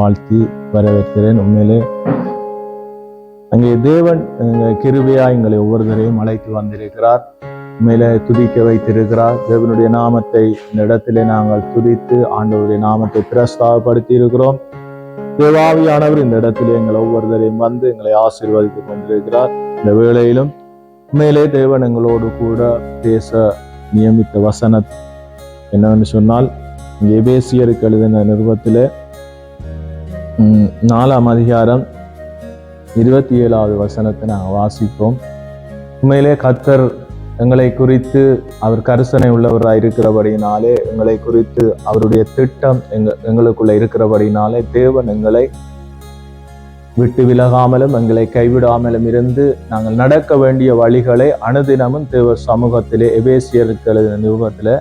வாழ்த்தி வரவேற்கிறேன். உண்மையிலே அங்கே தேவன் கிருபையா எங்களை ஒவ்வொருவரையும் அழைத்து வந்திருக்கிறார். உண்மையிலே துதிக்க வைத்திருக்கிறார். தேவனுடைய நாமத்தை இந்த இடத்திலே நாங்கள் துதித்து ஆண்டவருடைய நாமத்தை பிரஸ்தாபப்படுத்தி இருக்கிறோம் தேவாவியானவர் இந்த இடத்திலே எங்கள் ஒவ்வொருவரையும் வந்து எங்களை ஆசீர்வதித்துக் கொண்டிருக்கிறார். இந்த வேளையிலும் உண்மையிலே தேவன் எங்களோடு கூட பேச நியமித்த வசன என்னவென்று சொன்னால் இங்கே எபேசியருக்கு எழுதின நிறுவத்திலே நாலாம் அதிகாரம் இருபத்தி ஏழாவது வசனத்தை நாங்கள் வாசிப்போம் உண்மையிலே கத்தர் எங்களை குறித்து அவர் கரிசனை உள்ளவராக இருக்கிறபடினாலே எங்களை குறித்து அவருடைய திட்டம் எங்க எங்களுக்குள்ள இருக்கிறபடினாலே தேவன் எங்களை விட்டு விலகாமலும் எங்களை கைவிடாமலும் இருந்து நாங்கள் நடக்க வேண்டிய வழிகளை அனுதினமும் தேவ சமூகத்திலே எபேசியருக்கு எழுதின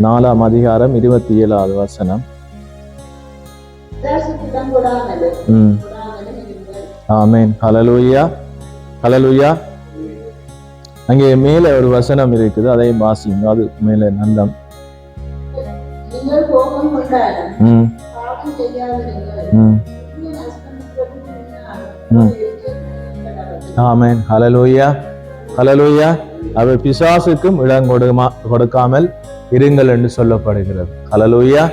நாலாம் அதிகாரம் இருபத்தி ஏழாவது வசனம் ஆமென் ஹalleluya ஹalleluya அங்கே மேலே ஒரு வசனம் இருக்குது அதையும் வாசிங்க அது மேலே நல்லம் நீங்கள் கோபம் கொண்டாலும் ம் பாவம் செய்யாதிருங்கள் ம் நீங்கள் நஷ்டமுற்றதுக்கு முன்னால் ம். கடவுள் ஆமென் ஹalleluya ஹalleluya அவர் பிசாசுக்கும் இடம் கொடுமா கொடுக்காமல் இருங்கள் என்று சொல்லப்படுகிறது ஹalleluya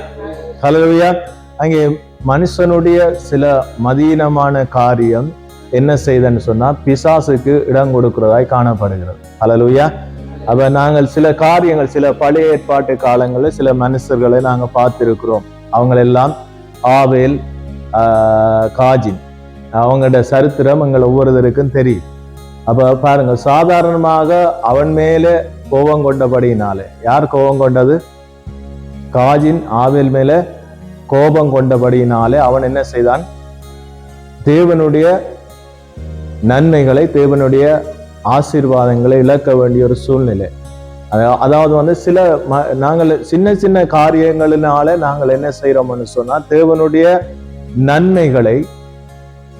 ஹalleluya அங்கே மனுஷனுடைய சில மதீனமான காரியம் என்ன செய்தன்னு சொன்னா பிசாசுக்கு இடம் கொடுக்கிறதாய் காணப்படுகிறது. அலலுயா அப்ப நாங்கள் சில காரியங்கள் சில பழைய ஏற்பாட்டு காலங்களில் சில மனுஷர்களை நாங்க பார்த்திருக்கிறோம். அவங்களெல்லாம் ஆவேல் ஆஹ், காஜின். அவங்களோட சரித்திரம் எங்கள் ஒவ்வொருத்தருக்கும் தெரியும். அப்ப பாருங்க சாதாரணமாக அவன் மேலே கோபம் கொண்டபடியினாலே யார் கோபம் கொண்டது? காஜின் ஆவேல் மேலே கோபம் கொண்டபடியினாலே அவன் என்ன செய்தான்? தேவனுடைய நன்மைகளை தேவனுடைய ஆசீர்வாதங்களை இழக்க வேண்டிய ஒரு சூழ்நிலை. அதாவது வந்து சில ம- நாங்கள் சின்ன சின்ன காரியங்களினால நாங்கள் என்ன செய்கிறோம்னு சொன்னா தேவனுடைய நன்மைகளை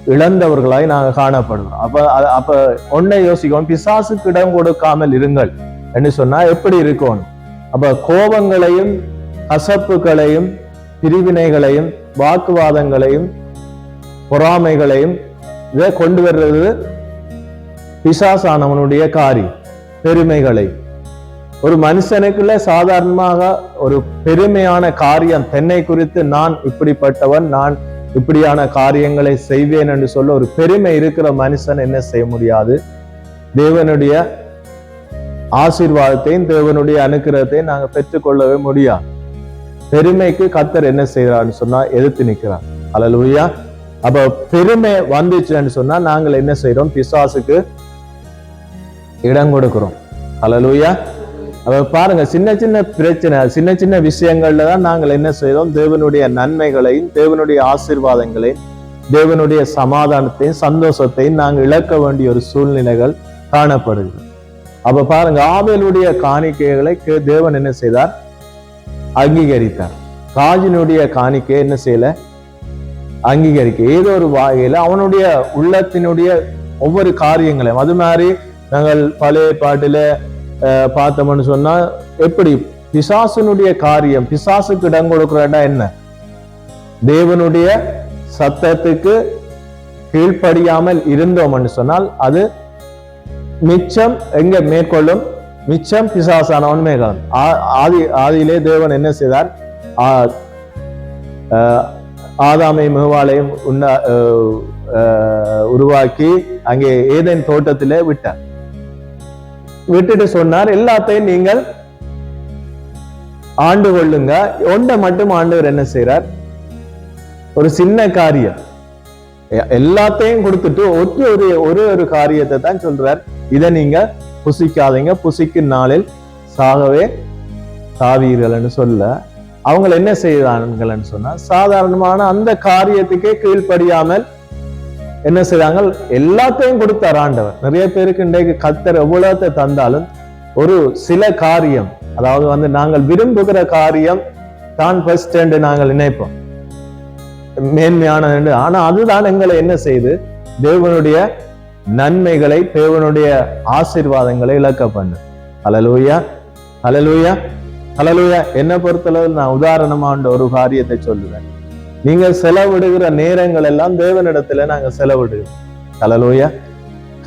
இழந்தவர்களாய் நாங்கள் காணப்படுறோம். அப்ப அ- அப்ப ஒன்றை யோசிக்கணும். பிசாசுக்கு இடம் கொடுக்காமல் இருங்கள் என்று சொன்னா எப்படி இருக்கணும்? அப்ப கோபங்களையும் கசப்புகளையும் பிரிவினைகளையும் வாக்குவாதங்களையும் பொறாமைகளையும் இதை கொண்டு வர்றது பிசாசானவனுடைய காரியம் பெருமைகளை. ஒரு மனுஷனுக்குள்ள சாதாரணமாக ஒரு பெருமையான காரியம் தென்னை குறித்து நான் இப்படிப்பட்டவன் நான் இப்படியான காரியங்களை செய்வேன் என்று சொல்ல ஒரு பெருமை இருக்கிற மனுஷன் என்ன செய்ய முடியாது? தேவனுடைய ஆசீர்வாதத்தையும் தேவனுடைய அனுக்கிரகத்தையும் நாங்க பெற்றுக்கொள்ளவே முடியாது. பெருமைக்கு கத்தர் என்ன செய்யறான்னு சொன்னா எதிர்த்து நிக்கிறார். அல்லலுயா அப்ப பெருமை வந்துச்சுன்னு சொன்னா நாங்கள் என்ன செய்யறோம் பிசாசுக்கு இடம் கொடுக்கிறோம். அல்லலுயா அப்ப பாருங்க சின்ன சின்ன பிரச்சனை சின்ன சின்ன விஷயங்கள்ல தான் நாங்கள் என்ன செய்யறோம் தேவனுடைய நன்மைகளையும் தேவனுடைய ஆசீர்வாதங்களையும் தேவனுடைய சமாதானத்தையும் சந்தோஷத்தையும் நாங்கள் இழக்க வேண்டிய ஒரு சூழ்நிலைகள் காணப்படுகிறது அப்ப பாருங்க ஆபேலுடைய காணிக்கைகளை கே- தேவன் என்ன செய்தார்? அங்கீகரித்தார். ராஜனுடைய காணிக்கை என்ன செய்யல? அங்கீகரிக்க. ஏதோ ஒரு வகையில அவனுடைய உள்ளத்தினுடைய ஒவ்வொரு காரியங்களையும் அது மாதிரி நாங்கள் பழைய பாட்டுல பார்த்தோம்னு சொன்னா எப்படி? பிசாசுனுடைய காரியம் பிசாசுக்கு இடம் கொடுக்கிறடா என்ன? தேவனுடைய சத்தத்துக்கு கீழ்ப்படியாமல் இருந்தோம்னு சொன்னால் அது மிச்சம் எங்க மேற்கொள்ளும்? மிச்சம் பிசாசானவன் மேற்கொள்ளும் ஆதி ஆதியிலே தேவன் என்ன செய்தார்? ஆதாமை மிகுவாலையும் உண்ண உருவாக்கி அங்கே ஏதேன் தோட்டத்திலே விட்டார். விட்டுட்டு சொன்னார் எல்லாத்தையும் நீங்கள் ஆண்டு கொள்ளுங்க. ஒன்றை மட்டும் ஆண்டவர் என்ன செய்றார் ஒரு சின்ன காரியம். எல்லாத்தையும் கொடுத்துட்டு ஒற்று ஒரு ஒரு ஒரு காரியத்தை தான் சொல்றார். இதை நீங்க புசிக்காதீங்க. புசிக்கும் நாளில் சாகவே சாவீர்கள்னு சொல்ல அவங்க என்ன செய்தாங்கன்னு சொன்னா சாதாரணமான அந்த காரியத்துக்கே கீழ்ப்படியாமல் என்ன செய்தாங்க எல்லாத்தையும் கொடுத்தார் ஆண்டவர். நிறைய பேருக்கு இன்றைக்கு கத்தர் எவ்வளோத்தை தந்தாலும் ஒரு சில காரியம் அதாவது வந்து நாங்கள் விரும்புகிற காரியம் தான் ஃபர்ஸ்ட் என்று நாங்கள் நினைப்போம். மேன்மையானது ஆனா அதுதான் எங்களை என்ன செய்து தேவனுடைய நன்மைகளை தேவனுடைய ஆசீர்வாதங்களை இழக்க பண்ணு. அலலூயா அலலூயா அலலூயா என்னை பொறுத்தளவு நான் உதாரணமான ஒரு காரியத்தை சொல்லுவேன். நீங்க செலவிடுகிற நேரங்கள் எல்லாம் தேவனிடத்துல நாங்க செலவிடுகிறோம். ஹalleluya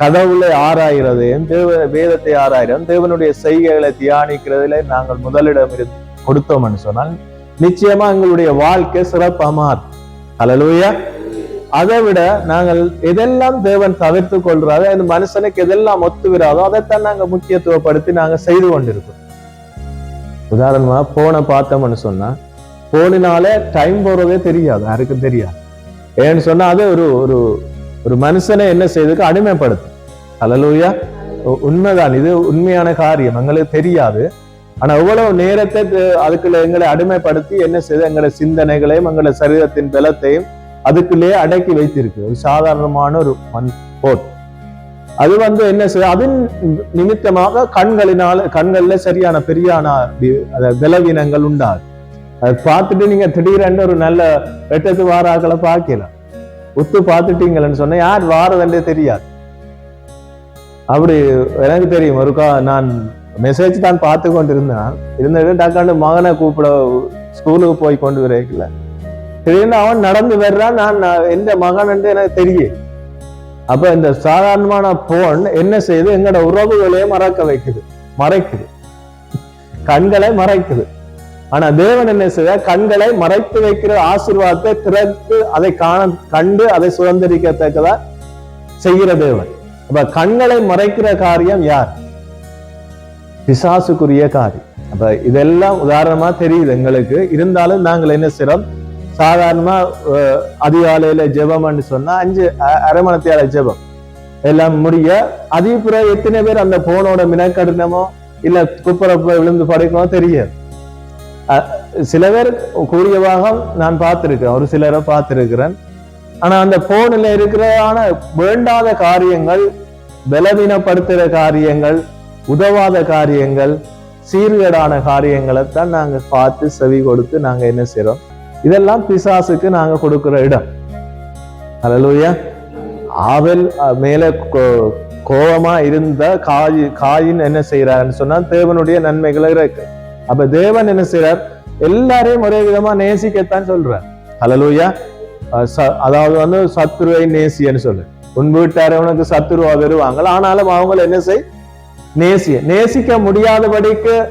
கடவுளை ஆராயிறதையும் தேவ வேதத்தை ஆராயிறோம் தேவனுடைய செய்கைகளை தியானிக்கிறதுல நாங்கள் முதலிடம் இருந்து கொடுத்தோம்னு சொன்னால் நிச்சயமா எங்களுடைய வாழ்க்கை சிறப்பா மாறும் அதை விட நாங்கள் எதெல்லாம் தேவன் தவிர்த்து கொள்றாரோ அந்த மனுஷனுக்கு எதெல்லாம் ஒத்துவிடாதோ அதைத்தான் நாங்க முக்கியத்துவப்படுத்தி நாங்க செய்து கொண்டிருக்கோம் உதாரணமா போனை பார்த்தோம்னு சொன்னா போனினால டைம் போறதே தெரியாது யாருக்கும் தெரியாது. ஏன்னு சொன்னா அது ஒரு ஒரு ஒரு மனுஷனை என்ன செய்யறதுக்கு அடிமைப்படுத்தும். அலலூயா உண்மைதான் இது உண்மையான காரியம் எங்களுக்கு தெரியாது. ஆனா எவ்வளவு நேரத்தை அதுக்குள்ள எங்களை அடிமைப்படுத்தி என்ன செய்யுது எங்களோட சிந்தனைகளையும் எங்களோட சரீரத்தின் பலத்தையும் அதுக்குள்ளே அடக்கி வைத்திருக்கு ஒரு சாதாரணமான ஒரு மண் போட் அது வந்து என்ன செய்ய அதன் நிமித்தமாக கண்களினால கண்கள்ல சரியான பெரியான வி- உண்டாது அதை பார்த்துட்டு நீங்க திடீரென்று ஒரு நல்ல வெட்டத்து வாராக்களை பார்க்கலாம். உத்து பார்த்துட்டீங்களன்னு சொன்னா யார் வாரதுன்றே தெரியாது. அப்படி எனக்கு தெரியும். ஒருக்கா நான் மெசேஜ் தான் பார்த்து கொண்டு இருந்தேன் இருந்தது டக்காண்டு மகனை கூப்பிட ஸ்கூலுக்கு போய் கொண்டு வரைக்கல திடீர்னு அவன் நடந்து வர்றான் நான் எந்த மகன் எனக்கு தெரியும் அப்ப இந்த சாதாரணமான போன் என்ன செய்யுது எங்களோட உறவுகளையே மறக்க வைக்குது மறைக்குது. கண்களை மறைக்குது. ஆனா தேவன் என்ன செய்ய கண்களை மறைத்து வைக்கிற ஆசிர்வாதத்தை திறந்து அதை காண கண்டு அதை சுதந்திரிக்கத்தக்கதா செய்கிற தேவன். அப்ப கண்களை மறைக்கிற காரியம் யார்? பிசாசுக்குரிய காரியம். அப்ப இதெல்லாம் உதாரணமா தெரியுது எங்களுக்கு. இருந்தாலும் நாங்கள் என்ன செய்யறோம் சாதாரணமா அதிகாலையில் அதிகாலையில ஜெபம்னு சொன்னா அஞ்சு அரை மணத்தியால ஜெபம். எல்லாம் முடிய அதிபுறம் எத்தனை பேர் அந்த போனோட மினக்கடினமோ இல்ல குப்புறப்ப விழுந்து படைக்கணும் தெரியாது. சில பேர் கூடிய பாகம் நான் பார்த்திருக்கேன் ஒரு சிலரை பார்த்திருக்கிறேன். ஆனா அந்த போனில் இருக்கிறதான வேண்டாத காரியங்கள் பலவீனப்படுத்துகிற காரியங்கள் உதவாத காரியங்கள் சீர்கேடான காரியங்களை தான் நாங்க பார்த்து செவி கொடுத்து நாங்க என்ன செய்றோம்? இதெல்லாம் பிசாசுக்கு நாங்க கொடுக்குற இடம். அலலூயா ஆவல் மேலே மேல கோ- கோபமா இருந்த காய் காயின் என்ன செய்யறாருன்னு சொன்னா தேவனுடைய நன்மைகளை இருக்கு அப்ப தேவன் என்ன செய்றார்? எல்லாரையும் ஒரே விதமா நேசிக்கத்தான் சொல்றார். அலலூயா ச- அதாவது வந்து சத்துருவை நேசியன்னு சொல்லு. உன் வீட்டாரை உனக்கு சத்துருவா வருவாங்க ஆனாலும் அவங்கள என்ன செய்? நேசிய. நேசிக்க முடியாதபடிக்கு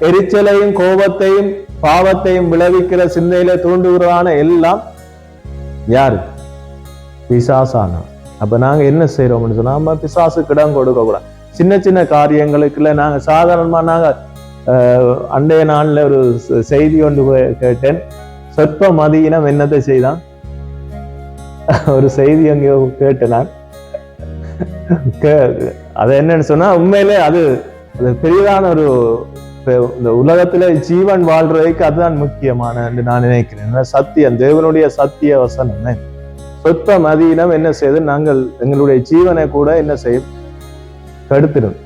எரிச்சலையும் கோபத்தையும் பாவத்தையும் விளைவிக்கிற சிந்தையில தூண்டுகிறதான எல்லாம் யாரு? பிசாசான. அப்ப நாங்க என்ன செய்யறோம்னு சொன்னா நம்ம பிசாசுக்கு இடம் கொடுக்க கூடாது. சின்ன சின்ன காரியங்களுக்குல நாங்க சாதாரணமா நாங்க அஹ், அண்டைய நாள்ல ஒரு செய்தி ஒன்று கேட்டேன். சொற்ப மதியினம் என்னத்தை செய்தான்? ஒரு செய்தி அங்கே கேட்டேன் நான். அது என்னன்னு சொன்னா உண்மையிலே அது அது பெரிதான ஒரு பெ- இந்த உலகத்துல ஜீவன் வாழ்றதுக்கு அதுதான் முக்கியமான என்று நான் நினைக்கிறேன். சத்தியம்? தேவனுடைய சத்திய வசனம் சொற்ப மதியினம் என்ன செய்து நாங்கள் எங்களுடைய ஜீவனை கூட என்ன செய்யும்? கெடுத்துடும்.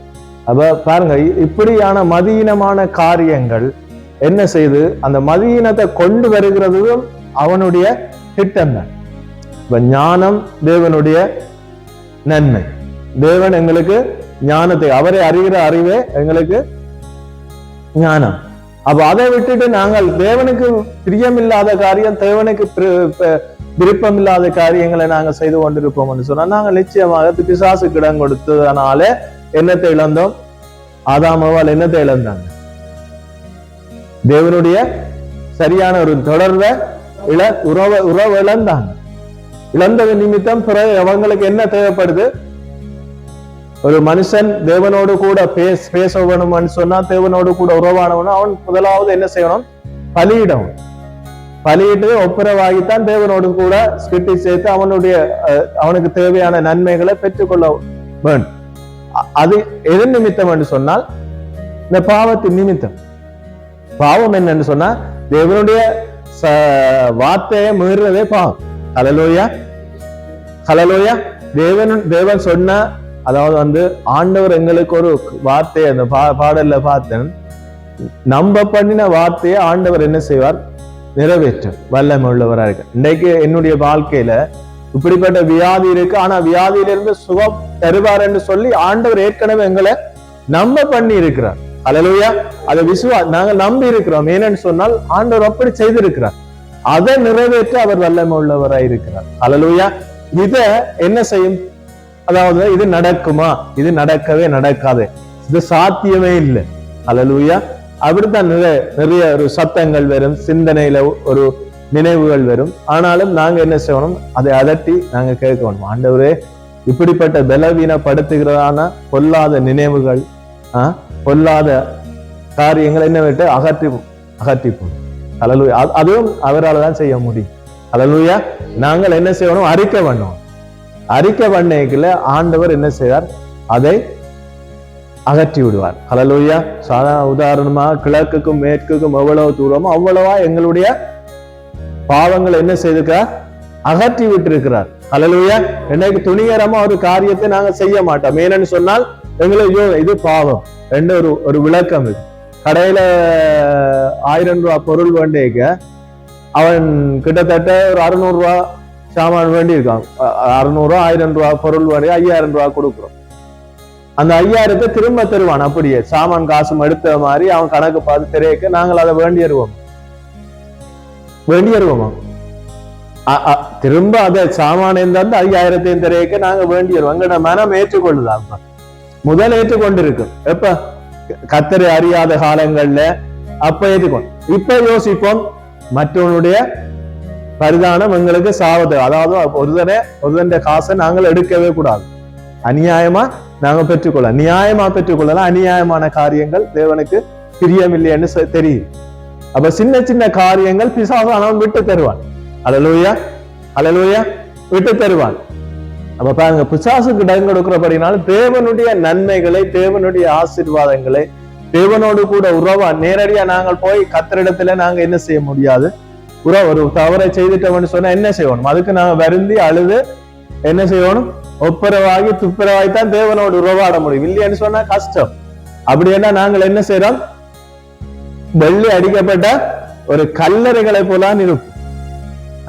அப்ப பாருங்க இப்படியான மதியினமான காரியங்கள் என்ன செய்து அந்த மதியினத்தை கொண்டு வருகிறதும் அவனுடைய திட்டம் தான். இப்ப ஞானம் தேவனுடைய நன்மை. தேவன் எங்களுக்கு ஞானத்தை அவரை அறிகிற அறிவே எங்களுக்கு ஞானம். அப்ப அதை விட்டுட்டு நாங்கள் தேவனுக்கு பிரியமில்லாத காரியம் தேவனுக்கு விருப்பமில்லாத காரியங்களை நாங்க செய்து கொண்டிருப்போம்னு சொன்னா நாங்கள் நிச்சயமாக பிசாசுக்கு இடம் கொடுத்ததுனால என்னத்தை இழந்தோம்? ஆதாமவால் என்னத்தை இழந்தாங்க? தேவனுடைய சரியான ஒரு தொடர்பை இழ உறவை உறவு இழந்தாங்க. இழந்தது நிமித்தம் பிறகு அவங்களுக்கு என்ன தேவைப்படுது? ஒரு மனுஷன் தேவனோடு கூட பேச பேச வேணும்னு சொன்னா தேவனோடு கூட உறவானவனும் அவன் முதலாவது என்ன செய்யணும்? பலியிடணும். பலியிட்டு ஒப்புரவாகித்தான் தேவனோடு கூட ஸ்கிட்டி சேர்த்து அவனுடைய அஹ், அவனுக்கு தேவையான நன்மைகளை பெற்றுக்கொள்ள வேண்டும். அது எது நிமித்தம் என்று சொன்னால் இந்த பாவத்தின் நிமித்தம். பாவம் என்னன்னு சொன்னா தேவனுடைய வார்த்தையை மீறுறதே பாவம். ஹலலோயா ஹலலோயா தேவன் தேவன் சொன்ன அதாவது வந்து ஆண்டவர் எங்களுக்கு ஒரு வார்த்தையை அந்த பா- பாடல்ல பார்த்தேன். நம்ப பண்ணின வார்த்தையை ஆண்டவர் என்ன செய்வார்? நிறைவேற்றும். வல்லமை உள்ளவரா இருக்கு. இன்றைக்கு என்னுடைய வாழ்க்கையில இப்படிப்பட்ட வியாதி இருக்கு. ஆனா வியாதியிலிருந்து சுகம் தருவார் என்று சொல்லி ஆண்டவர் ஏற்கனவே எங்களை நம்ப பண்ணி இருக்கிறார். அலலுயா அதை விசுவா நாங்க நம்பி இருக்கிறோம். ஏனென்னு சொன்னால் ஆண்டவர் அப்படி செய்திருக்கிறார். அதை நிறைவேற்ற அவர் வல்லமை உள்ளவராய் இருக்கிறார். ஹalleluya. இத என்ன செய்யும்? அதாவது இது நடக்குமா? இது நடக்கவே நடக்காது. இது சாத்தியமே இல்லை. ஹalleluya. அப்படித்தான் நிறைய நிறைய ஒரு சத்தங்கள் வரும் சிந்தனையில ஒரு நினைவுகள் வரும். ஆனாலும் நாங்க என்ன செய்யணும்? அதை அதட்டி நாங்க கேட்கணும். ஆண்டவரே இப்படிப்பட்ட பலவீனப்படுத்துகிறதான பொல்லாத நினைவுகள் ஆஹ் பொல்லாத காரியங்களை என்ன விட்டு? அகற்றி அகற்றிப்போம். அலலுயா அதுவும் அவரால் தான் செய்ய முடியும். அலலுயா நாங்கள் என்ன செய்யணும்? அறிக்கை பண்ணோம் அறிக்கை பண்ணைக்குள்ள ஆண்டவர் என்ன செய்தார்? அதை அகற்றி விடுவார். ஹalleluya. சாதாரண உதாரணமா கிழக்குக்கும் மேற்குக்கும் எவ்வளவு தூரமோ அவ்வளவா எங்களுடைய பாவங்களை என்ன செய்திருக்கிறார்? அகற்றி விட்டிருக்கிறார். ஹalleluya. என்னைக்கு துணிகரமா ஒரு காரியத்தை நாங்க செய்ய மாட்டோம். ஏன்னு சொன்னால் எங்களுக்கு இது பாவம். ரெண்டு ஒரு ஒரு விளக்கம் இது. கடையில ஆயிரம் ரூபாய் பொருள் வேண்டியக்க அவன் கிட்டத்தட்ட ஒரு அறுநூறு சாமான் வேண்டி இருக்காங்க அறுநூறு ரூபா ஆயிரம் ரூபாய் பொருள் வரை ஐயாயிரம் ரூபாய் கொடுக்குறோம். அந்த ஐயாயிரத்தை திரும்ப தருவான். அப்படியே சாமான் காசும் எடுத்த மாதிரி அவன் கணக்கு பார்த்து தெரியக்க நாங்கள் அதை வேண்டியருவோம். வேண்டியருவோமா? திரும்ப அதை சாமான் இருந்தாந்து ஐயாயிரத்தையும் தெரியக்க நாங்க வேண்டியருவோம். எங்கட மனம் ஏற்றுக்கொள்ளுதா அப்ப முதல் ஏற்றுக்கொண்டிருக்கும். எப்ப? கத்தரை அறியாத காலங்கள்ல. அப்ப ஏற்றுக்கொண்டு இப்ப யோசிப்போம். மற்றவனுடைய பரிதானம் எங்களுக்கு சாவது. அதாவது ஒருதரை ஒருதண்ட காசை நாங்கள் எடுக்கவே கூடாது. அநியாயமா நாங்க பெற்றுக்கொள்ள நியாயமா பெற்றுக்கொள்ளலாம் அநியாயமான காரியங்கள் தேவனுக்கு பிரியமில்லைன்னு தெரியும். அப்ப சின்ன சின்ன காரியங்கள் பிசாசானவன் விட்டு தருவான். அலலூயா அலலூயா விட்டு தருவான். அப்ப பாருங்க பிசாசுக்கு இடம் கொடுக்கிறபடினால தேவனுடைய நன்மைகளை தேவனுடைய ஆசீர்வாதங்களை தேவனோடு கூட உறவா நேரடியா நாங்கள் போய் கத்திரிடத்துல நாங்க என்ன செய்ய முடியாது? உறவு ஒரு தவறை செய்துட்டோம்னு சொன்னா என்ன செய்யணும்? அதுக்கு நாங்க வருந்தி அழுது என்ன செய்யணும்? ஒப்புரவாகி துப்புரவாகி தான் தேவனோடு உறவாட முடியும். இல்லையான்னு சொன்னா கஷ்டம். அப்படின்னா நாங்கள் என்ன செய்யறோம் வெள்ளி அடிக்கப்பட்ட ஒரு கல்லறைகளை போலான் இருக்கும்.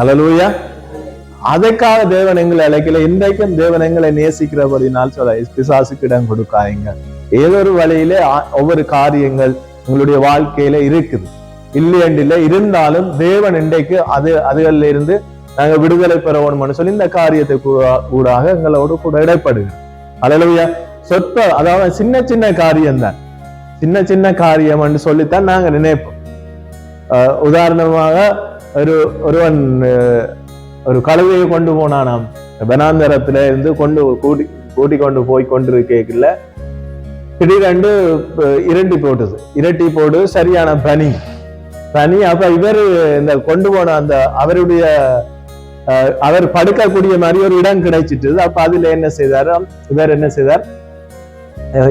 அலலூயா அதற்காக தேவன் எங்களை அழைக்கல. இன்றைக்கும் தேவன் எங்களை நேசிக்கிறபடினால் சொல்ல பிசாசுக்கு இடம் கொடுக்காதீங்க. ஏதோ ஒரு வழியில ஒவ்வொரு காரியங்கள் உங்களுடைய வாழ்க்கையில இருக்குது. இல்லையண்டில்ல இருந்தாலும் தேவன் இன்றைக்கு அது அதுகளில் இருந்து நாங்க விடுதலை பெற வேணும்னு சொல்லி இந்த காரியத்தை கூ- கூடாக எங்களோடு கூட இடைப்படுகிறோம் அலையலுயா சொற்ப அதாவது சின்ன சின்ன காரியம்தான். சின்ன சின்ன காரியம்னு சொல்லித்தான் நாங்க நினைப்போம். உதாரணமாக ஒரு ஒருவன் ஒரு கழுவையை கொண்டு போனானாம். வனாந்தரத்துல இருந்து கொண்டு கூட்டி கூட்டி கொண்டு போய் கொண்டிருக்கல திடீரென்று இரட்டி போட்டுது. இரட்டி போட்டு சரியான பனி பனி அப்ப இவர் இந்த கொண்டு போன அந்த அவருடைய அவர் படுக்கக்கூடிய மாதிரி ஒரு இடம் கிடைச்சிட்டு அப்ப அதுல என்ன செய்தார்? இவர் என்ன செய்தார்?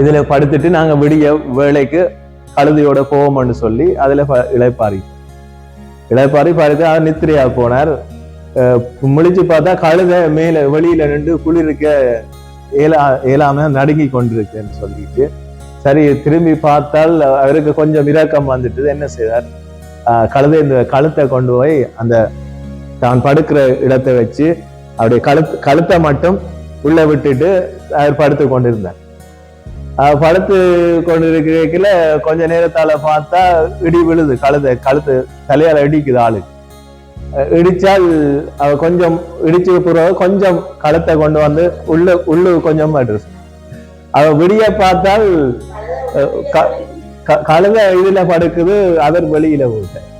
இதுல படுத்துட்டு நாங்க விடிய வேலைக்கு கழுதையோட போவோம்னு சொல்லி அதுல ப- இளைப்பாரி இளைப்பாரி பார்த்து அவர் நித்திரையா போனார். முழிச்சு பார்த்தா கழுதை மேல வெளியில நின்று குளிர்க்க ஏலா ஏலாம நடுங்கி கொண்டிருக்குன்னு சொல்லிட்டு. சரி திரும்பி பார்த்தால் அவருக்கு கொஞ்சம் இரக்கம் வந்துட்டு என்ன செய்தார்? கழுதை இந்த கழுத்தை கொண்டு போய் அந்த தான் படுக்கிற இடத்தை வச்சு அவருடைய கழுத்து கழுத்தை மட்டும் உள்ள விட்டுட்டு அவர் படுத்து கொண்டிருந்தார். படுத்து கொண்டிருக்கல கொஞ்ச நேரத்தால பார்த்தா இடி விழுது கழுத கழுத்து தலையால இடிக்குது ஆளு இடிச்சால் அவ கொஞ்சம் இடிச்சு பிறகு கொஞ்சம் கழுத்தை கொண்டு வந்து உள்ள உள்ளு கொஞ்சம் மாட்டுது அவ விடிய பார்த்தால் க- கழுதை இதுல படுக்குது அவர் வெளியில போகுது.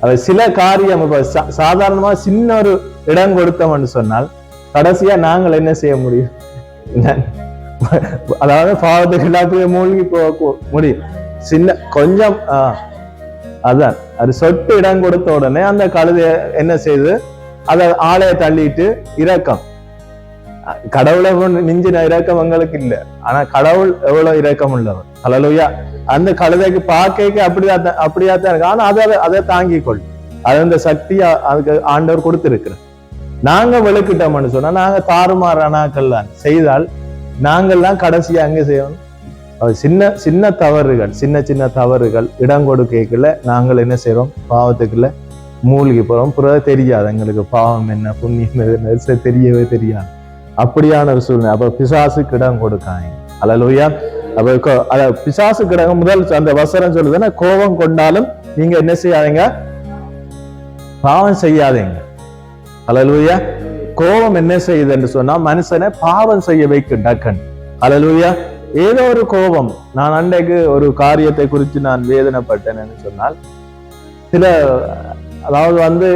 அவர் சில காரியம் இப்ப சா- சாதாரணமா சின்ன ஒரு இடம் கொடுத்தோம்னு சொன்னால் கடைசியா நாங்கள் என்ன செய்ய முடியும்? அதாவது பாவத்துக்கு எல்லாத்தையும் மூழ்கி போக முடியும். சின்ன கொஞ்சம் ஆஹ் அதான். அது சொட்டு இடம் கொடுத்த உடனே அந்த கழுதைய என்ன செய்து அதை ஆளைய தள்ளிட்டு இறக்கம் கடவுளை நெஞ்சின மிஞ்சின இரக்கம் எங்களுக்கு இல்ல. ஆனா கடவுள் எவ்வளவு இறக்கம் உள்ளவர். ஹalleluya. அந்த கழுதைக்கு பார்க்க அப்படியா அப்படியா தான் இருக்கு. ஆனா அதை அதை தாங்கி கொள். அது அந்த சக்தியா அதுக்கு ஆண்டவர் கொடுத்திருக்கிறார். நாங்க விளக்கிட்டோம்னு சொன்னா நாங்க தாறுமாறானாக்கள் தான். செய்தால் நாங்கள்லாம் கடைசியா அங்க செய்யணும் சின்ன சின்ன தவறுகள் சின்ன சின்ன தவறுகள் இடம் கொடுக்கல நாங்கள் என்ன செய்றோம்? பாவத்துக்குள்ள மூழ்கி போறோம். பிறகு தெரியாது எங்களுக்கு பாவம் என்ன புண்ணியம் என்ன தெரியவே தெரியாது. அப்படியான ஒரு சூழ்நிலை. அப்ப பிசாசுக்கு இடம் கொடுக்காங்க அலலுயா அப்ப அத முதல் அந்த வசனம் சொல்லுதுன்னா கோபம் கொண்டாலும் நீங்க என்ன செய்யாதீங்க? பாவம் செய்யாதீங்க. அலலூயா கோபம் என்ன செய்யுது என்று சொன்னா மனுஷனை பாவம் செய்ய வைக்கும் டக்கன். அலலூயா ஏதோ ஒரு கோபம். நான் அன்றைக்கு ஒரு காரியத்தை குறித்து நான் வேதனைப்பட்டேன்னு சொன்னால் சில அதாவது வந்து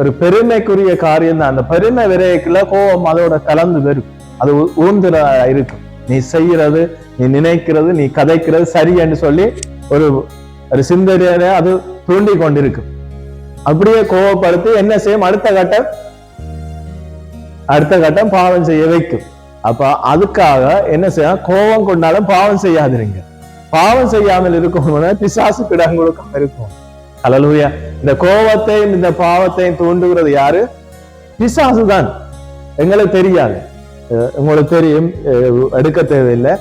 ஒரு பெருமைக்குரிய காரியம் தான். அந்த பெருமை விரைக்குள்ள கோபம் அதோட கலந்து வரும். அது ஊந்துல இருக்கும். நீ செய்யறது நீ நினைக்கிறது நீ கதைக்கிறது சரியன்னு சொல்லி ஒரு ஒரு சிந்தனையை அது தூண்டி கொண்டிருக்கு. அப்படியே கோவப்படுத்தி என்ன செய்யும்? அடுத்த கட்டம் அடுத்த கட்டம் பாவம் செய்ய வைக்கும். அப்ப அதுக்காக என்ன செய்யும் கோபம் கொண்டாலும் பாவம் செய்யாதிருங்க. பாவம் செய்யாமல் இருக்கணும்னா பிசாசு கிடம் கொடுக்காம இருக்கும். ஹalleluya. இந்த கோபத்தையும் இந்த பாவத்தையும் தூண்டுகிறது யாரு? பிசாசு தான் எங்களுக்கு தெரியாது. உங்களுக்கு தெரியும் எடுக்க தேவையில்லை.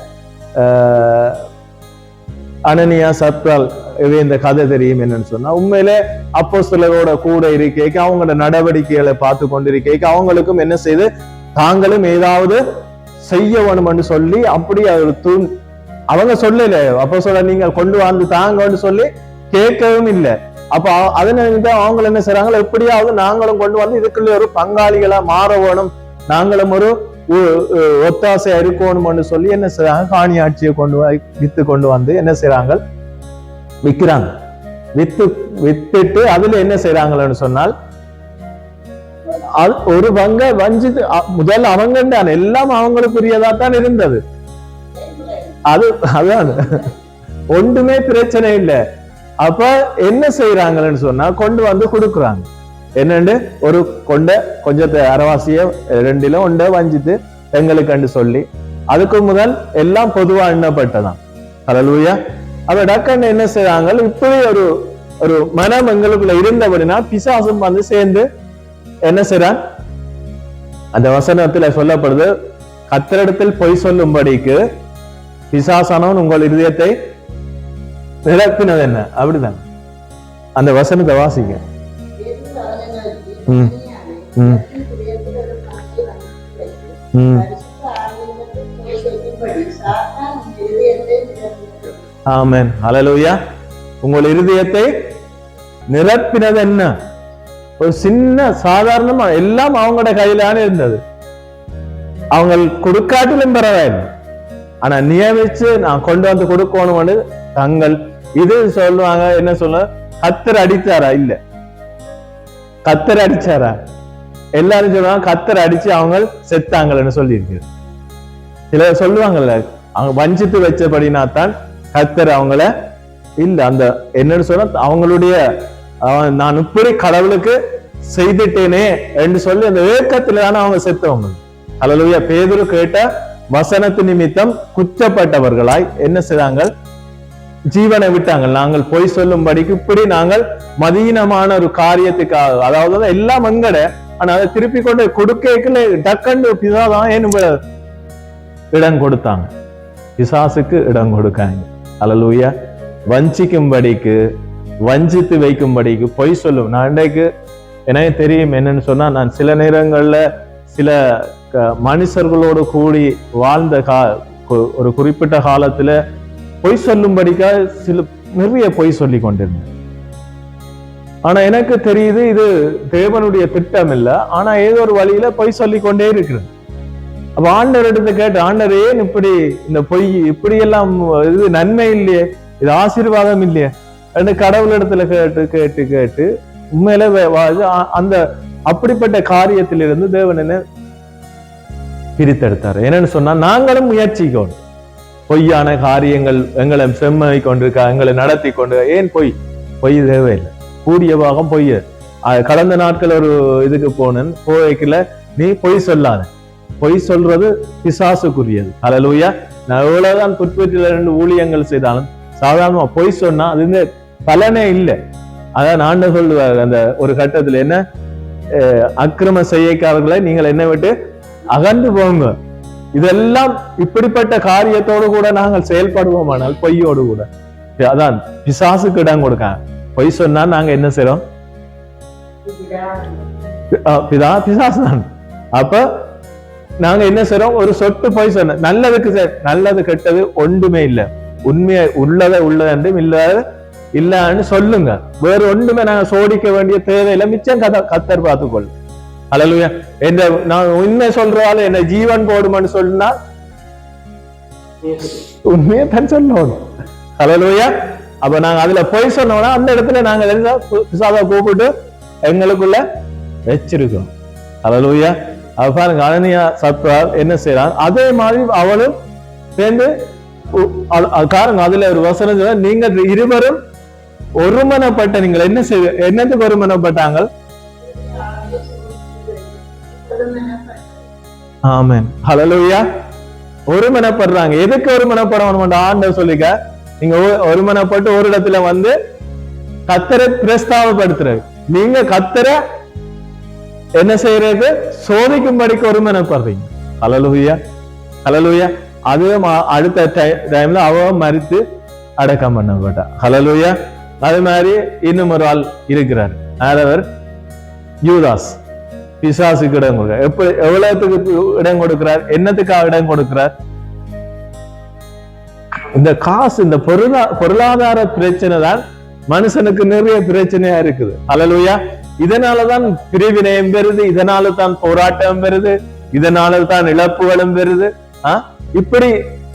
அனனியா சத்ரால் இவை இந்த கதை தெரியும் என்னன்னு சொன்னா உண்மையிலே அப்போ சிலரோட கூட இருக்கைக்கு அவங்களோட நடவடிக்கைகளை பார்த்து கொண்டிருக்கைக்கு அவங்களுக்கும் என்ன செய்து தாங்களும் ஏதாவது செய்ய வேணும்னு சொல்லி அப்படி அவர் தூண் அவங்க சொல்லல அப்போ சொல்ல நீங்க கொண்டு வந்து தாங்கன்னு சொல்லி கேட்கவும் இல்லை. அப்ப அதனால அவங்க என்ன செய்யறாங்களோ எப்படியாவது நாங்களும் கொண்டு வந்து இதுக்குள்ள ஒரு பங்காளிகளா மாற வேணும். நாங்களும் ஒரு ஒத்தாசையா இருக்கணும்னு சொல்லி என்ன செய்றாங்க? காணி ஆட்சியை கொண்டு வித்து கொண்டு வந்து என்ன செய்றாங்க? விக்கிறாங்க. வித்து வித்துட்டு அதுல என்ன செய்றாங்கன்னு சொன்னால் ஒரு பங்க வஞ்சித்து முதல்ல அவங்க எல்லாம் அவங்களுக்குரியதா தான் இருந்தது. அது அதான். ஒன்றுமே பிரச்சனை இல்லை. அப்ப என்ன செய்யறாங்கன்னு சொன்னா கொண்டு வந்து கொடுக்குறாங்க. என்னண்டு? ஒரு கொண்ட கொஞ்சத்தை அறவாசிய ரெண்டிலும் ஒண்ட வஞ்சித்து எங்களுக்குன்னு சொல்லி. அதுக்கு முதல் எல்லாம் பொதுவா எண்ணப்பட்டதான் ஹalleluya அவ டக்குன்னு என்ன செய்யறாங்க இப்படி ஒரு ஒரு மனம் எங்களுக்குள்ள இருந்தபடினா பிசாசும் வந்து சேர்ந்து என்ன செய்யறான் அந்த வசனத்துல சொல்லப்படுது கத்தரிடத்தில் பொய் சொல்லும்படிக்கு பிசாசானவன் உங்கள் இருதயத்தை நிரப்பினது என்ன அப்படிதான். அந்த வசனத்தை வாசிக்க ஆமென். ஹalleluya. உங்கள் இருதயத்தை நிரப்பினது என்ன? ஒரு சின்ன சாதாரணமா எல்லாம் அவங்களோட கையிலான இருந்தது. அவங்க கொடுக்காட்டிலும் பரவாயில்லை. ஆனா நியமிச்சு நான் கொண்டு வந்து கொடுக்கணும்னு தங்கள் இது சொல்லுவாங்க என்ன சொல்ல கத்தர் அடித்தாரா? இல்ல. கத்தர் அடிச்சாரா? எல்லாரும் சொல்லுவாங்க கத்தர் அடிச்சு அவங்க செத்தாங்கன்னு சொல்லியிருக்கு. சிலர் சொல்லுவாங்கல்ல அவங்க வஞ்சித்து வச்சபடினா தான் கத்தர் அவங்கள இல்ல அந்த என்னன்னு சொன்னா அவங்களுடைய நான் இப்படி கடவுளுக்கு செய்துட்டேனே என்று சொல்லி அந்த ஏக்கத்துல தானே அவங்க செத்தவங்க. அல்லலுயா பேதரு கேட்ட வசனத்து நிமித்தம் குற்றப்பட்டவர்களாய் என்ன செய்தாங்க ஜீவனை விட்டாங்க. நாங்கள் பொய் சொல்லும்படிக்கு இப்படி நாங்கள் மதீனமான ஒரு காரியத்துக்காக அதாவது எல்லாம் எங்கட ஆனா அதை திருப்பி கொண்டு கொடுக்கல டக்கண்டு பிசாதான் ஏன் இடம் கொடுத்தாங்க. பிசாசுக்கு இடம் கொடுக்காங்க. அலலூயா வஞ்சிக்கும்படிக்கு வஞ்சித்து வைக்கும்படிக்கு பொய் சொல்லும். நான் இன்றைக்கு எனக்கு தெரியும் என்னன்னு சொன்னா நான் சில நேரங்கள்ல சில க- மனுஷர்களோடு கூடி வாழ்ந்த கா ஒரு குறிப்பிட்ட காலத்துல பொய் சொல்லும்படிக்கா சில நிறைய பொய் சொல்லி கொண்டிருந்தேன். ஆனா எனக்கு தெரியுது இது தேவனுடைய திட்டம் இல்லை ஆனா ஏதோ ஒரு வழியில பொய் சொல்லி கொண்டே இருக்கிறது. அப்ப ஆண்டவர் எடுத்து கேட்டு ஆண்டரே ஏன் இப்படி இந்த பொய் இப்படி எல்லாம் இது நன்மை இல்லையே இது ஆசீர்வாதம் இல்லையே ரெண்டு கடவுள் இடத்துல கேட்டு கேட்டு கேட்டு உண்மையில வா- அந்த அப்படிப்பட்ட காரியத்திலிருந்து தேவன் என்ன பிரித்தெடுத்தார். என்னன்னு சொன்னா நாங்களும் முயற்சிக்கணும். பொய்யான காரியங்கள் எங்களை செம்மை கொண்டிருக்கா எங்களை நடத்தி கொண்டு ஏன் பொய்? பொய் தேவையில்லை. கூடிய பாகம் பொய். கடந்த நாட்கள் ஒரு இதுக்கு போனேன் போய்க்கல நீ பொய் சொல்லாத. பொய் சொல்றது பிசாசுக்குரியது. அலலூயா நான் எவ்வளவுதான் புட்பீட்டில் ரெண்டு ஊழியங்கள் செய்தாலும் சாதாரணமா பொய் சொன்னா அது பலனே இல்லை. அதான் நான் சொல்லுவார் அந்த ஒரு கட்டத்துல என்ன? அஹ் அக்கிரம செய்யக்காரர்களை நீங்கள் என்ன விட்டு அகன்று போங்க. இதெல்லாம் இப்படிப்பட்ட காரியத்தோடு கூட நாங்கள் செயல்படுவோமானால் பொய்யோடு கூட. அதான் பிசாசுக்கு இடம் கொடுக்காங்க பொய் சொன்னா நாங்க என்ன செய்யறோம் பிதா பிசாசு தான். அப்ப நாங்க என்ன செய்றோம்? ஒரு சொட்டு பொய் சொன்ன நல்லதுக்கு நல்லது கெட்டது ஒன்றுமே இல்லை. உண்மையை உள்ளதை உள்ளது என்றும் இல்லாத இல்லன்னு சொல்லுங்க. வேற ஒண்ணுமே நாங்க சோடிக்க வேண்டிய தேவையில்லை. மிச்சம் கதை கத்தர் பார்த்துக்கொள் அலலுயா என்ற நான் உண்மை சொல்றால என்ன ஜீவன் போடுமான்னு சொன்னா உண்மையை தான் சொல்லணும். அலலுயா அப்ப நாங்க அதுல போய் சொன்னோம்னா அந்த இடத்துல நாங்க என்ன பிசாவை கூப்பிட்டு எங்களுக்குள்ள வச்சிருக்கோம். அலலுயா அவ பாருங்க அனனியா சத்ரால் என்ன செய்யறான் அதே மாதிரி அவளும் சேர்ந்து காரணம் அதுல ஒரு வசனம் நீங்கள் இருவரும் ஒருமனப்பட்ட நீங்கள் என்ன செய்ய என்னத்துக்கு ஒருமனப்பட்டாங்க ஆமென். ஹalleluya ஒருமனப்படுறாங்க. எதுக்கு ஒருமனப்படணும் ஆண்டவர் சொல்லிக்க? நீங்க ஒருமனப்பட்டு ஒரு இடத்துல வந்து கத்தரை பிரஸ்தாவப்படுத்துறது. நீங்க கத்தரை என்ன செய்யறது? சோதிக்கும்படிக்கு ஒருமனப்படுறீங்க. ஹalleluya ஹalleluya அதுவும் அடுத்த டைம்ல அவ மறித்து அடக்கம் பண்ணப்பட்டா. ஹalleluya அது மாதிரி இன்னும் ஒரு ஆள் இருக்கிறார். ஆரவர் யூதாஸ். பிசாசுக்கு இடம் கொடுக்கிறார். எப்படி எவ்வளவுக்கு இடம் கொடுக்கிறார்? என்னத்துக்காக இடம் கொடுக்கிறார்? இந்த காசு இந்த பொருளா பொருளாதார பிரச்சனை தான் மனுஷனுக்கு நிறைய பிரச்சனையா இருக்குது. அலலுயா இதனாலதான் பிரிவினையும் பெறுது இதனால தான் போராட்டம் பெறுது இதனால தான் இழப்புகளும் பெறுது. ஆ? இப்படி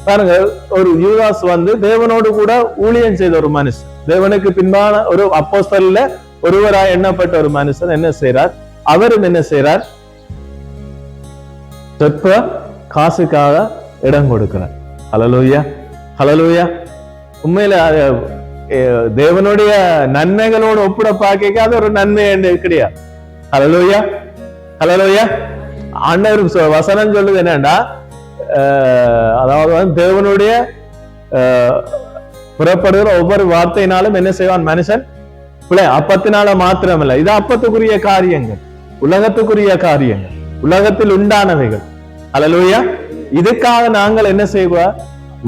பாருங்க ஒரு யூதாஸ் வந்து தேவனோடு கூட ஊழியம் செய்த ஒரு மனுஷன். தேவனுக்கு பின்பான ஒரு அப்போஸ்தல்ல ஒருவராய் எண்ணப்பட்ட ஒரு மனுஷன் என்ன செய்யறார் அவரும் என்ன செய்யறார் சொற்ப காசுக்காக இடம் கொடுக்கிறார். ஹalleluya ஹalleluya. உண்மையில தேவனுடைய நன்மைகளோடு ஒப்பிட பார்க்க அது ஒரு நன்மை கிடையாது ஹalleluya ஹalleluya. ஆண்டவர் வசனம் சொல்லுது என்னன்னா அஹ், அதாவது வந்து தேவனுடைய புறப்படுகிற ஒவ்வொரு வார்த்தையினாலும் என்ன செய்வான் மனுஷன்? பிள்ளை அப்பத்தினால மாத்திரமல்ல. இது அப்பத்துக்குரிய காரியங்கள். உலகத்துக்குரிய காரியங்கள் உலகத்தில் உண்டானவைகள். அலலூயா இதுக்காக நாங்கள் என்ன செய்வோம்?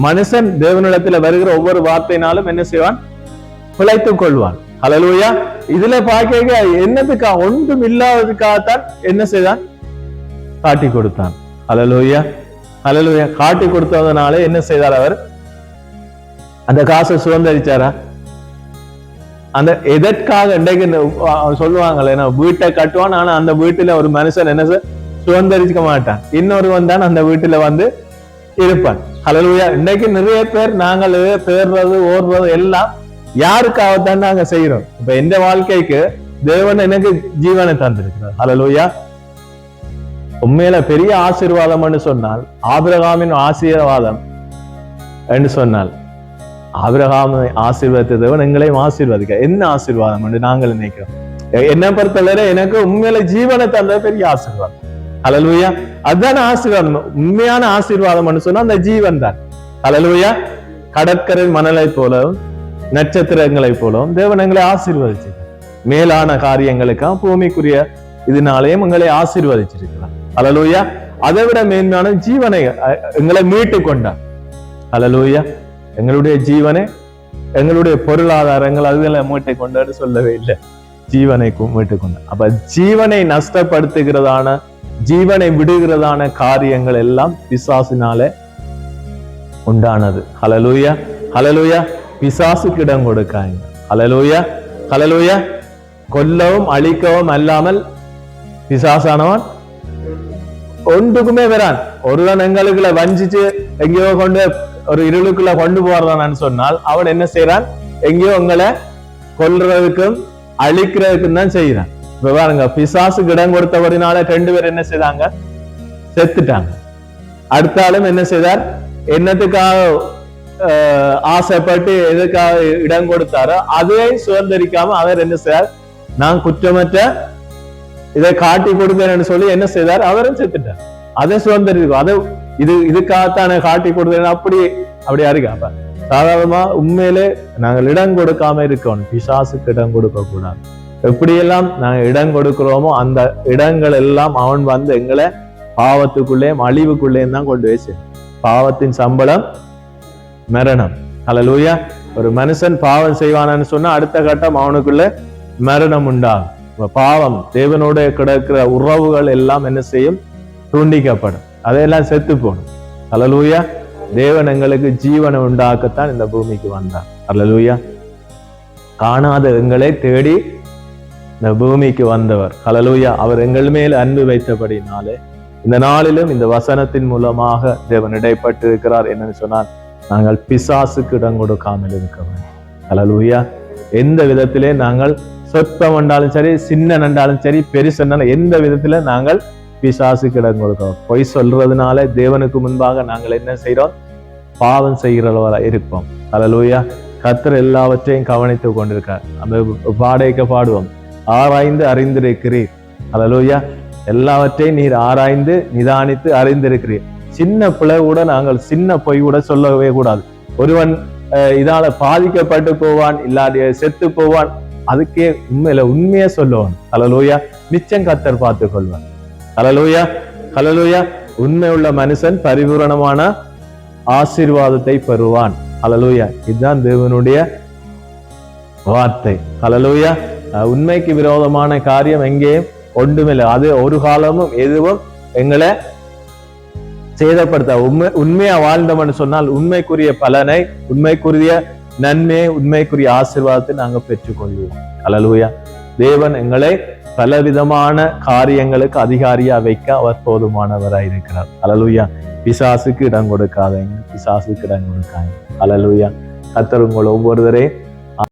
மனுஷன் தேவனிடத்துல வருகிற ஒவ்வொரு வார்த்தையினாலும் என்ன செய்வான்? பிழைத்துக் கொள்வான். அலலூயா இதுல பார்க்க என்னதுக்கா ஒன்றும் இல்லாததுக்காகத்தான் என்ன செய்தான்? காட்டி கொடுத்தான். அலலூயா அலலூயா காட்டி கொடுத்ததுனால என்ன செய்தார் அவர்? அந்த காசை சுதந்திரிச்சாரா? அந்த எதற்காக இன்றைக்கு இந்த, அஹ், சொல்லுவாங்கல்ல வீட்டை கட்டுவான் ஆனா அந்த வீட்டுல ஒரு மனுஷன் என்ன செய்- சுதந்திரிக்க மாட்டான். இன்னொருவன் தான் அந்த வீட்டுல வந்து இருப்பான். ஹalleluya இன்னைக்கு நிறைய பேர் நாங்கள் பேர்றது ஓடுறது எல்லாம் யாருக்காகத்தான் நாங்க செய்யறோம் இப்ப எந்த வாழ்க்கைக்கு தேவன் எனக்கு ஜீவனை தந்திருக்கிறார். ஹalleluya உண்மையில பெரிய ஆசீர்வாதம்னு சொன்னால் ஆபிரகாமின் ஆசீர்வாதம் என்று சொன்னால் ஆபிரகாமை ஆசீர்வாதத்தை தேவன் எங்களையும் ஆசீர்வாதிக்க. என்ன ஆசீர்வாதம் என்று நாங்கள் நினைக்கிறோம். என்ன பொறுத்தவரை எனக்கு உண்மையில ஜீவனை தந்த பெரிய ஆசீர்வாதம். அலலுயா அதுதான் ஆசீர்வாதம். உண்மையான ஆசீர்வாதம்னு சொன்னா அந்த ஜீவன் தான். அலலுயா கடற்கரை மணலை போலவும் நட்சத்திரங்களை போலவும் தேவன் எங்களை ஆசீர்வதிச்சு மேலான காரியங்களுக்காக பூமிக்குரிய இதனாலேயும் எங்களை ஆசீர்வதிச்சிருக்கிறார். அலலுயா அதை விட மேன்மையான ஜீவனை எங்களை மீட்டு கொண்டார். அலலுயா எங்களுடைய ஜீவனை எங்களுடைய பொருளாதாரங்கள் அதுகளை மீட்டை கொண்டாடு சொல்லவே இல்லை. ஜீவனை கு- கொண்டு. அப்ப ஜீவனை நஷ்டப்படுத்துகிறதான ஜீவனை விடுகிறதான காரியங்கள் எல்லாம் பிசாசினாலே உண்டானது. ஹலலூயா ஹலலூயா பிசாசுக்கு இடம் கொடுக்காங்க ஹலலூயா ஹலலூயா கொல்லவும் அழிக்கவும் அல்லாமல் பிசாசானவன் ஒன்றுக்குமே வரான். ஒருவன் எங்களுக்குள்ள வஞ்சிச்சு எங்கேயோ கொண்டு ஒரு இருளுக்குள்ள கொண்டு போறான்னு சொன்னால் அவன் என்ன செய்யறான் எங்கேயோ உங்களை கொல்றதுக்கும் அழிக்கிறதுக்கும் தான் செய்யறான் இப்ப பாருங்க பிசாசுக்கு இடம் கொடுத்தபடினால ரெண்டு பேர் என்ன செய்தாங்க? செத்துட்டாங்க. அடுத்தாலும் என்ன செய்தார்? என்னத்துக்காக ஆஹ், ஆசைப்பட்டு எதுக்காக இடம் கொடுத்தாரோ அதே சுதந்திரிக்காம அவர் என்ன செய்தார்? நான் குற்றமற்ற இதை காட்டி கொடுத்தேன்னு சொல்லி என்ன செய்தார்? அவரும் செத்துட்டார். அதை சுதந்திரிக்கும். அதை இது இதுக்காகத்தானே காட்டி கொடுத்தேன் அப்படி அப்படியா இருக்கு அப்ப சாதாரணமா உண்மையிலே நாங்கள் இடம் கொடுக்காம இருக்கணும் பிசாசுக்கு இடம் கொடுக்க கூடாது. எப்படியெல்லாம் நாங்க இடம் கொடுக்கிறோமோ அந்த இடங்கள் எல்லாம் அவன் வந்து எங்களை பாவத்துக்குள்ளேயும் அழிவுக்குள்ளேயும் தான் கொண்டு வச்சு பாவத்தின் சம்பளம் மரணம். அல்லூயா ஒரு மனுஷன் பாவம் செய்வானன்னு சொன்னா அடுத்த கட்டம் அவனுக்குள்ள மரணம் உண்டாகும். பாவம் தேவனோட கிடக்கிற உறவுகள் எல்லாம் என்ன செய்யும்? துண்டிக்கப்படும். அதையெல்லாம் செத்து போகணும். அலலூயா தேவன் எங்களுக்கு ஜீவனை உண்டாக்கத்தான் இந்த பூமிக்கு வந்தார். அலலூயா காணாத எங்களை தேடி இந்த பூமிக்கு வந்தவர். கலலூயா அவர் எங்கள் மேல் அன்பு வைத்தபடினாலே இந்த நாளிலும் இந்த வசனத்தின் மூலமாக தேவன் இடைப்பட்டு இருக்கிறார் என்னன்னு சொன்னால் நாங்கள் பிசாசுக்கு இடம் கொடுக்காமல் இருக்க வேண்டும் எந்த விதத்திலே நாங்கள் சொற்பம் என்றாலும் சரி சின்ன நண்டாலும் சரி பெருசு எந்த விதத்துல நாங்கள் பிசாசுக்கு கொடுக்கிறோம் பொய் சொல்றதுனால தேவனுக்கு முன்பாக நாங்கள் என்ன செய்கிறோம்? பாவம் செய்கிறவரா இருப்போம். அலலூயா கத்தர் எல்லாவற்றையும் கவனித்து கொண்டிருக்கார் அந்த பாடைக்க பாடுவோம். ஆராய்ந்து அறிந்திருக்கிறீர். அலலூயா எல்லாவற்றையும் நீர் ஆராய்ந்து நிதானித்து அறிந்திருக்கிறீர். சின்ன பிள்ளை கூட நாங்கள் சின்ன பொய் கூட சொல்லவே கூடாது. ஒருவன் அஹ், இதால பாதிக்கப்பட்டு போவான் இல்லாத செத்து போவான் அதுக்கே உண்மையில உண்மையா சொல்லுவான். அலலூயா நிச்சயம் கத்தர் பார்த்து கொள்வான் ஹalleluya ஹalleluya. உண்மை உள்ள மனுஷன் பரிபூரணமான ஆசீர்வாதத்தை பெறுவான். ஹalleluya. இதுதான் தேவனுடைய வார்த்தை. ஹalleluya. உண்மைக்கு விரோதமான காரியம் எங்கேயும் ஒன்றுமில்லை. அது ஒரு காலமும் எதுவும் எங்களை சேதப்படுத்த உண்மை உண்மையா வாழ்ந்தோம்னு சொன்னால் உண்மைக்குரிய பலனை உண்மைக்குரிய நன்மையை உண்மைக்குரிய ஆசீர்வாதத்தை நாங்க பெற்றுக்கொள்வோம். ஹalleluya. தேவன் எங்களை பலவிதமான காரியங்களுக்கு அதிகாரியா வைக்க அவர் போதுமானவராய் இருக்கிறார். அலலுயா பிசாசுக்கு இடம் கொடுக்காதீங்க. பிசாசுக்கு இடம் கொடுக்காதீங்க. அலலுயா கத்தர் உங்கள் ஒவ்வொருவரையும்